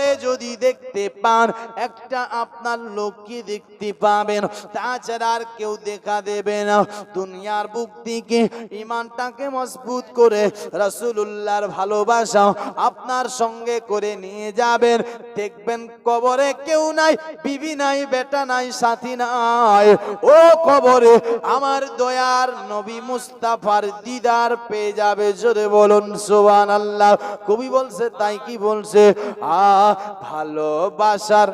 কবরে যদি দেখতে পান, একটা আপনার লোককে দেখতে পাবেন? তাছাড়া আর কেউ দেখা দেবে না। দুনিয়ার বুক থেকে ইমানটাকে মজবুত করে রাসূলুল্লাহর ভালোবাসা আপনার সঙ্গে করে নিয়ে যাবেন। দেখবেন কবরে কেউ নাই, বিবি নাই, বেটা নাই, সাথী নাই। ও কবরে আমার দয়ার নবী মুস্তাফার দিদার পেয়ে যাবে। জোরে বলুন সুবান আল্লাহ কবি বলছে, তাই কি বলছে? আ ভালোবাসার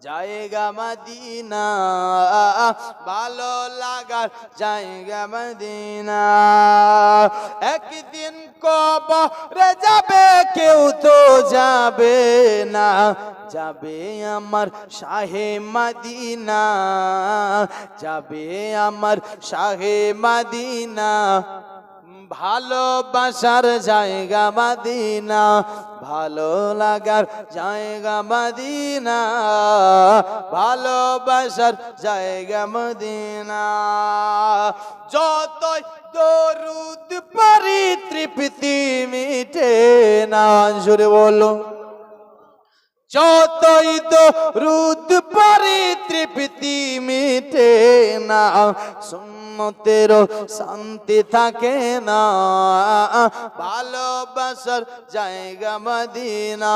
জায়গা মদিনা। ভালো লাগার জায়গা মদিনা। একদিন কবরে যাবে, কেউ তো যাবে না। যাবে আমার শাহে মদিনা। যাবে আমার শাহে মদিনা। ভালোবাসার জায়গা মাদিনা। ভালো লাগার জায়গা মাদিনা ভালোবাসার জায়গা মদিনা। যতই দরুদ পারি তৃপ্তি মিটে না, জোরে বলো। যতই তো রুদ পারি তৃপ্তি মিটে না সুন্নতের শান্তি থাকে না। ভালোবাসার জায়গা মদিনা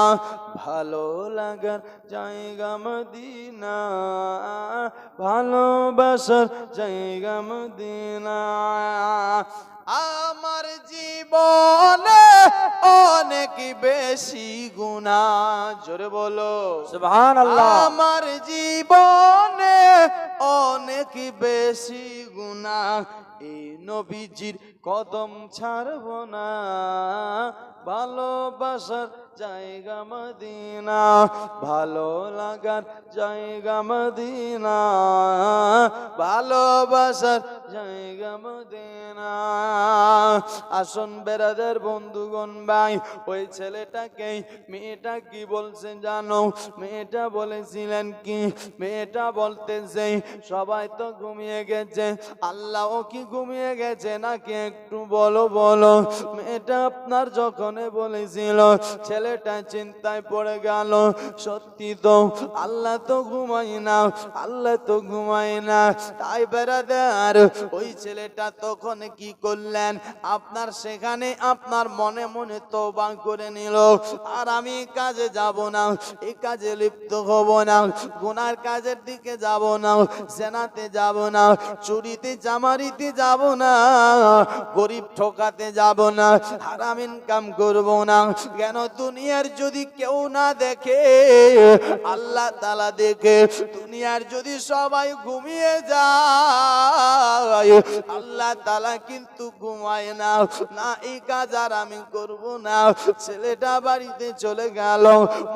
ভালো লাগার জায়গা মদিনা ভালোবাসার জায়গা মদিনা। আমার জীবনে অনেক বেশি গুণা। জোরে বলো। আমার জীবনে অনেক বেশি গুণা। এই নবীজির কদম ছাড়ব না। ভালোবাসার জায়গা মদিনা, ভালো লাগার জায়গা মদিনা, ভালোবাসার জায়গা মদিনা। আসন বেড়াদের বন্ধুগণ ভাই, ওই ছেলেটাকে মেয়েটা কি বলছে জানো? মেয়েটা বলেছিলেন কি? মেয়েটা বলতেছে, সবাই তো ঘুমিয়ে গেছে। আল্লাহও কি ঘুমিয়ে গেছে নাকি একটু বলো বলো। মেয়েটা আপনার যখন বলেছিল, ছেলেটা চিন্তায় পড়ে গেল। সত্যি তো, আল্লাহ তো ঘুমাই না, আল্লাহ তো ঘুমাই না। তাই বেড়াদার ওই ছেলেটা তখন কি করলেন? আপনার সেখানে আপনার মনে মনে তওবা করে নিল। আর আমি কাজে যাব না এই কাজে লিপ্ত হব না, গুনার কাজের দিকে যাব না সেনাতে যাব না, চুরিতে, জামারিতে যাব না। গরিব ঠকাতে যাব না, হারাম ইনকাম করব না। কেন দুনিয়ার যদি কেউ না দেখে, আল্লাহ তালা দেখে, দুনিয়ার যদি সবাই ঘুমিয়ে যায়, আল্লাহ তালা কিন্তু ঘুমায় না। না, এই কাজ আর আমি করব না। ছেলেটা বাড়িতে চলে গেল,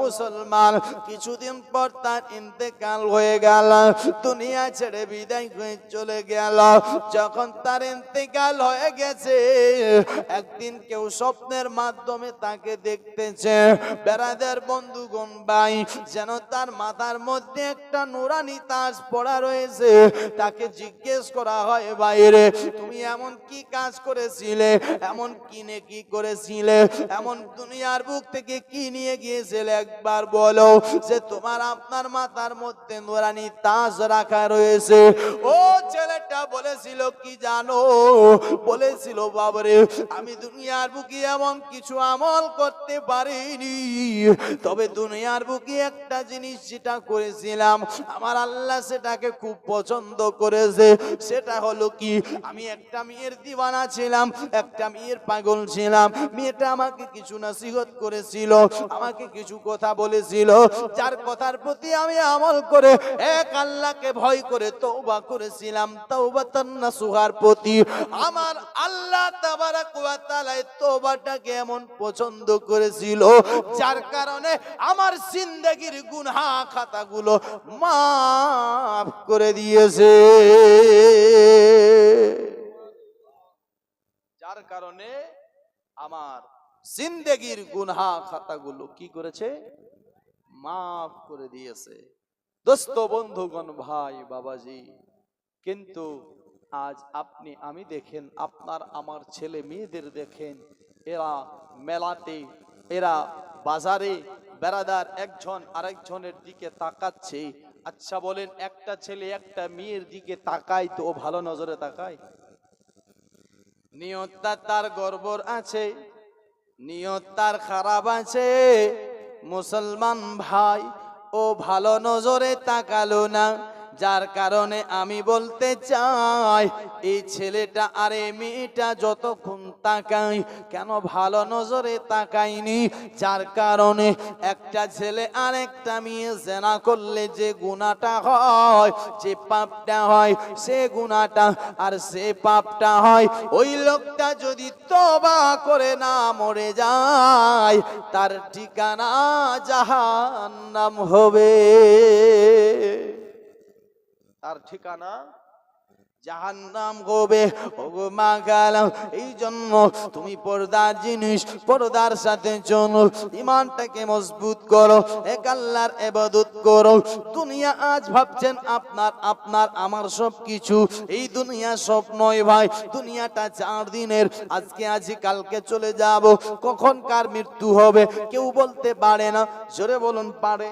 মুসলমান। কিছুদিন পর তার ইন্তেকাল হয়ে গেল, দুনিয়া ছেড়ে বিদায় হয়ে চলে গেল। যখন তার ইন্তেকাল হয়ে গেছে। একদিন কেউ স্বপ্নের মাধ্যমে তাকে দেখতেছে। বেড়াদের বন্ধুগণ ভাই, যেন তার মাথার মধ্যে একটা নুরানি তাজ পড়া রয়েছে। তাকে জিজ্ঞেস করা হয় বাইরে তুমি এমন কি কাজ করেছিলে? এমন কি নে কি করেছিলে? এমন দুনিয়ার বুক থেকে কি নিয়ে গিয়েছিলে? একবার বলো যে তোমার আপনার মাথার মধ্যে নোরানি তাস রাখা রয়েছে। ও ছেলেটা বলেছিল, কি জানো? বলেছিল, বাবারে, আমি দুনিয়ার বুকে এমন কিছু আমল করতে পারিনি। তবে দুনিয়ার বুকে একটা জিনিস যেটা করেছিলাম, আমার আল্লাহ সেটাকে খুব পছন্দ করেছে। সেটা হলো কি, আমি একটা মেয়ের দিওয়ানা ছিলাম, একটা মেয়ের পাগল ছিলাম। মেয়েটা আমাকে কিছু নসিহত করেছিল, আমাকে কিছু কথা বলেছিল, যার কথার প্রতি আমি আমল করে এক আল্লাহকে ভয় করে তৌবা করেছিলাম। তৌবা তান্না সুহার প্রতি আমার আল্লাহ এই এমন পছন্দ করেছিল, যার কারণে আমার জিন্দেগীর গুনাহ খাতাগুলো মাফ করে দিয়েছে। যার কারণে আমার জিন্দেগীর গুনাহ খাতাগুলো কি করেছে? মাফ করে দিয়েছে। দোস্ত, বন্ধুগণ, ভাই, বাবাজি, কিন্তু আজ আপনি আমি দেখেন, আপনার আমার ছেলে মেয়েদের দেখেন, এরা মেলাতে, এরা বাজারে বেড়াদার একজন আরেকজনের দিকে তাকাচ্ছে। আচ্ছা বলেন, একটা ছেলে একটা মেয়ের দিকে তাকায় তো ও ভালো নজরে তাকায়? নিয়তটা তার গর্বর আছে, নিয়ত তার খারাপ আছে। মুসলমান ভাই, ও ভালো নজরে তাকালো না। যার কারণে আমি বলতে চাই, এই ছেলেটা আর এই মেয়েটা যতক্ষণ তাকাই কেন ভালো নজরে তাকাইনি যার কারণে একটা ছেলে আর একটা মেয়ে জেনা করলে যে গুণাটা হয়, যে পাপটা হয়, সে গুণাটা আর সে পাপটা হয়। ওই লোকটা যদি তবা করে না মরে যায়, তার ঠিকানা জাহান্নাম হবে। তার ঠিকানা? গেলাম এই জন্য তুমি পর্দার জিনিস, পর্দার সাথে চলো, ইমানটাকে মজবুত করো এবাদত করো। দুনিয়া আজ ভাবছেন আপনার আপনার, আমার সব কিছু এই দুনিয়া সব নয় ভাই, দুনিয়াটা চার দিনের। আজকে, আজ, কালকে চলে যাব। কখন কার মৃত্যু হবে, কেউ বলতে পারে না। জোরে বলুন, পারে?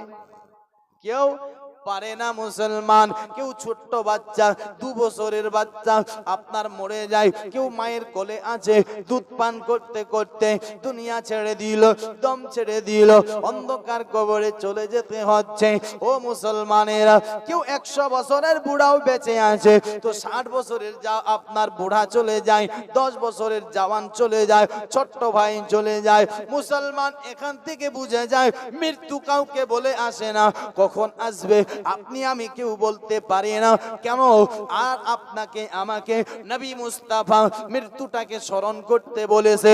কেউ? পারে না মুসলমান। কেউ ছোট্ট বাচ্চা, দু বছরের বাচ্চা, আপনার মরে যায়। কেউ মায়ের কোলে আছে, দুধ পান করতে করতে দুনিয়া ছেড়ে দিল, দম ছেড়ে দিল, অন্ধকার কবরে চলে যেতে হচ্ছে। ও মুসলমানেরা, কেউ একশো বছরের বুড়াও বেঁচে আছে, তো ষাট বছরের যা আপনার বুড়া চলে যায়, দশ বছরের জওয়ান চলে যায়, ছোট্ট ভাই চলে যায়, মুসলমান এখান থেকে বুঝে যায়, মৃত্যু কাউকে বলে আসে না, কখন আসবে আপনি আমি কেউ বলতে পারি না। কেন? আর আপনাকে, আমাকে নবী মুস্তাফা মৃত্যুটাকে স্মরণ করতে বলেছে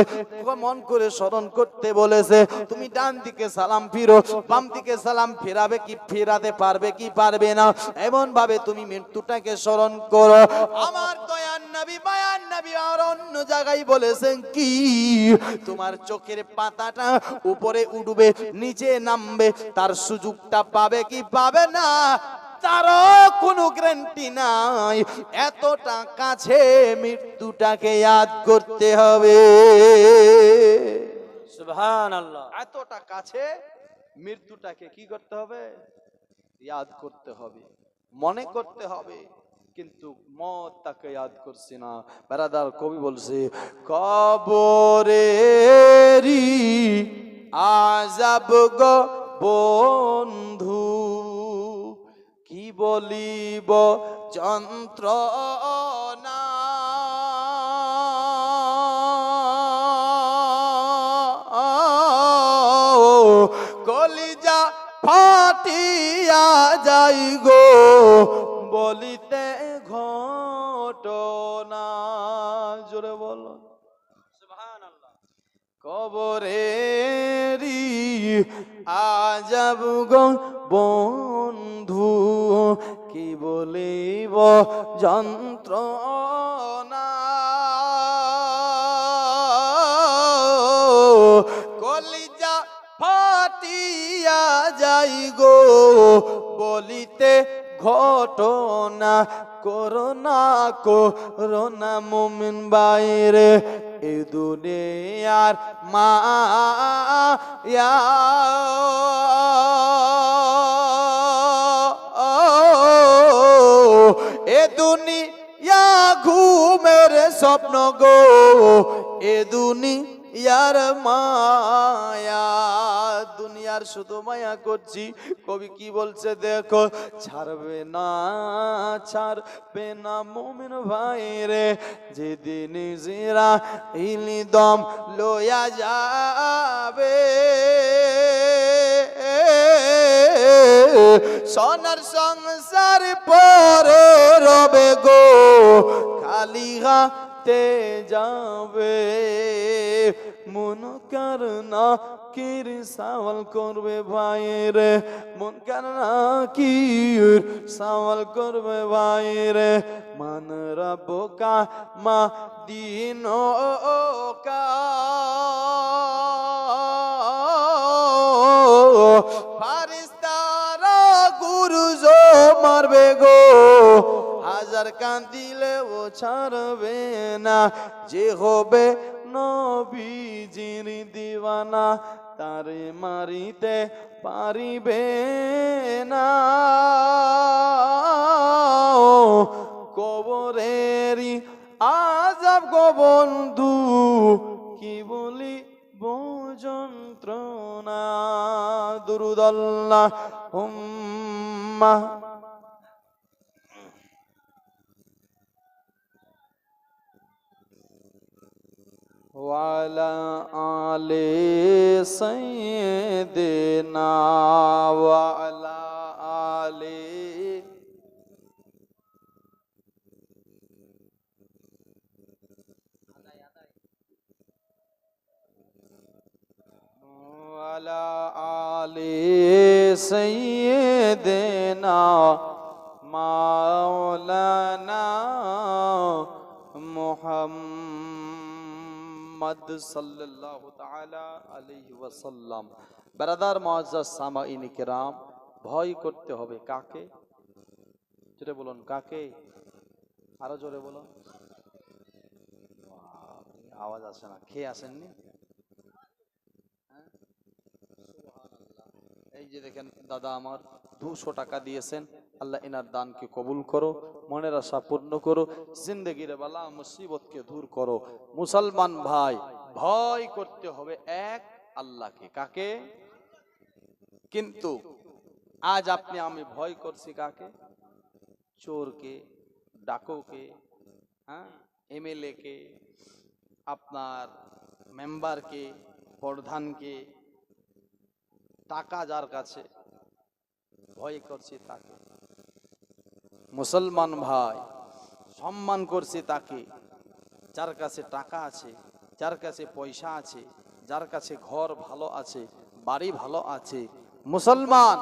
মন করে স্মরণ করতে বলেছে। তুমি ডান দিকে সালাম ফিরো, বাম দিকে সালাম ফেরাবে কি ফেরাতে পারবে কি পারবে না? এমন ভাবে তুমি মৃত্যুটাকে স্মরণ করো। আমার দয়ান নবী মায়ান নবী আর অন্য জায়গায় বলেছেন কি? তোমার চোখের পাতাটা উপরে উঠবে, নিচে নামবে, তার সুযোগটা পাবে কি পাবে না? তারও কোনো গ্যারান্টি নাই। এতটা কাছে মৃত্যুটাকে ইয়াদ করতে হবে। সুবহান আল্লাহ এতটা কাছে মৃত্যুটাকে কি করতে হবে? ইয়াদ করতে হবে। মনে করতে হবে কিন্তু মত তাকে ইয়াদ করছি না। বেড়াদার কবি বলছে কবরেরি আজাব গো বন্ধু। কি বলিব যন্ত্রণা? কলিজা ফাটিয়া যাই গো বলিতে ঘটনা। জোরে বলো। কবরেরি আজাব গো বন্ধু, কি বলিব যন্ত্রণা? কলিজা ফাটিয়া যাই গো, বলিতে ঘটনা করোনা করোনা মুমিন বাইরে, এ দুনিয়ার মায়া। দুনিয়া ঘুমের স্বপ্ন গো। এ দুনিয়ার মায়া, দুনিয়ার শুধু মায়া করছি। কবি কি বলছে দেখো, ছাড়বে না ছাড়বে না মুমিন ভাই রে। যেদিন জিরা ইলি দম লয়া যাবে। সোনার সংসার পরে রবে গো, খালি হাতে যাবে। মন কার না কির সওয়াল করবে ভাইয়ের, মন কার না কির সওয়াল করবে ভাইয়ের। মান রব্বকা মা দিন কা। জো মারবে গো। হাজার কান্দিলে ও ছাড়বে না। যে হবে নবীজির দিওয়ানা, তারে মারিতে পারিবে না। কবরেরই আজাব গো বন্ধু, কি বলি যন্ত্রণা দুরুদল্লাহ হুম্মা وعلى آل سيدنا وعلى آل وعلى آل سيدنا مولانا মুহাম্মদ সাল্লাল্লাহু তাআলা আলাইহি ওয়াসাল্লাম। ব্রাদার মুআজ্জাজ সামাইন কিরাম, ভয় করতে হবে কাকে? জোরে বলুন, কাকে? আরও জোরে বলুন। আওয়াজ আসে না খেয়ে আসেননি? হ্যাঁ? এই যে দেখেন, দাদা আমার দুশো টাকা দিয়েছেন। আল্লাহ এনার দানকে কবুল করো, মনের আশা পূর্ণ করো, জিন্দগির বালা মুসিবতকে দূর করো। মুসলমান ভাই, ভয় করতে হবে এক আল্লাহকে। কাকে? কিন্তু আজ আপনি আমি ভয় করছি কাকে? চোরকে, ডাকোকে হ্যাঁ? এমএলএ কে আপনার মেম্বারকে, প্রধানকে, টাকা যার কাছে, ভয় করছি তাকে। মুসলমান ভাই, সম্মান করছে তাকে। যার কাছে টাকা আছে, যার কাছে পয়সা আছে, যার কাছে ঘর ভালো আছে, বাড়ি ভালো আছে, মুসলমান,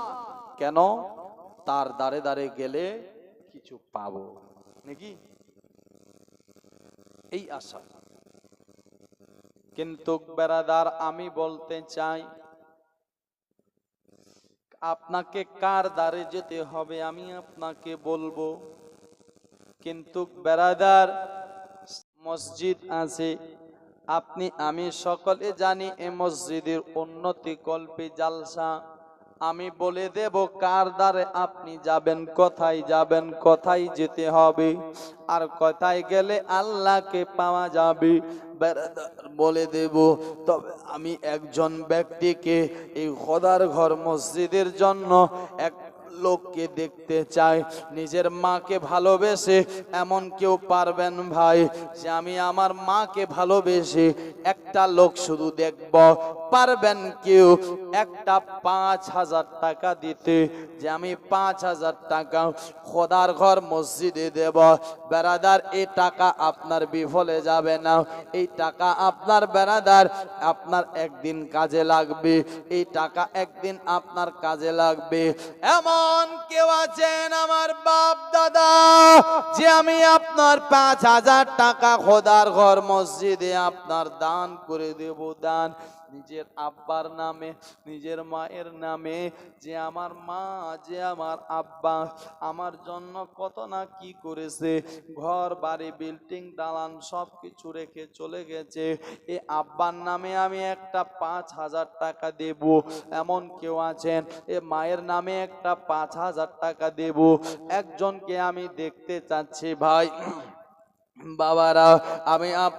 কেন তার দাঁড়ে দাঁড়ে গেলে কিছু পাবো? নাকি? এই আশা। কিন্তু বেড়াদার, আমি বলতে চাই আপনাকে কার দ্বারে যেতে হবে আমি আপনাকে বলব। কিন্তু বেড়াদার মসজিদ আছে। আপনি, আমি সকলে জানি এ মসজিদের উন্নতি কল্পে জালসা। আমি বলে দেব, কার দ্বারে আপনি যাবেন, কোথায় যাবেন, কোথায় যেতে হবে? আর কোথায় গেলে আল্লাহকে পাওয়া যাবে? বলে দেব, তবে আমি একজন ব্যক্তিকে এই খোদার ঘর মসজিদের জন্য এক লোককে দেখতে চাই নিজের মাকে ভালোবেসে, এমন কেউ পারবেন ভাই যে আমি আমার মাকে ভালোবেসে একটা লোক শুধু দেখব। পারবেন কেউ একটা পাঁচ হাজার টাকা দিতে যে আমি পাঁচ হাজার টাকা খোদার ঘর মসজিদে দেব। বেড়াদার এই টাকা আপনার বিফলে যাবে না। এই টাকা আপনার বেড়াদার আপনার একদিন কাজে লাগবে। এই টাকা একদিন আপনার কাজে লাগবে। এমন কেউ আছেন আমার বাপ দাদা, যে আমি আপনার পাঁচ হাজার টাকা খোদার ঘর মসজিদে আপনার দান করে দেব, দান নিজের আব্বার নামে, নিজের মায়ের নামে, যে আমার মা, যে আমার আব্বা, আমার জন্য কত না কি করেছে। ঘর, বাড়ি, বিল্ডিং, দালান সব কিছু রেখে চলে গেছে। এ আব্বার নামে আমি একটা পাঁচ হাজার টাকা দেব। এমন কেউ আছেন, এ মায়ের নামে একটা পাঁচ হাজার টাকা দেব। একজনকে আমি দেখতে চাচ্ছি, ভাই। বাবারা, আমি আপ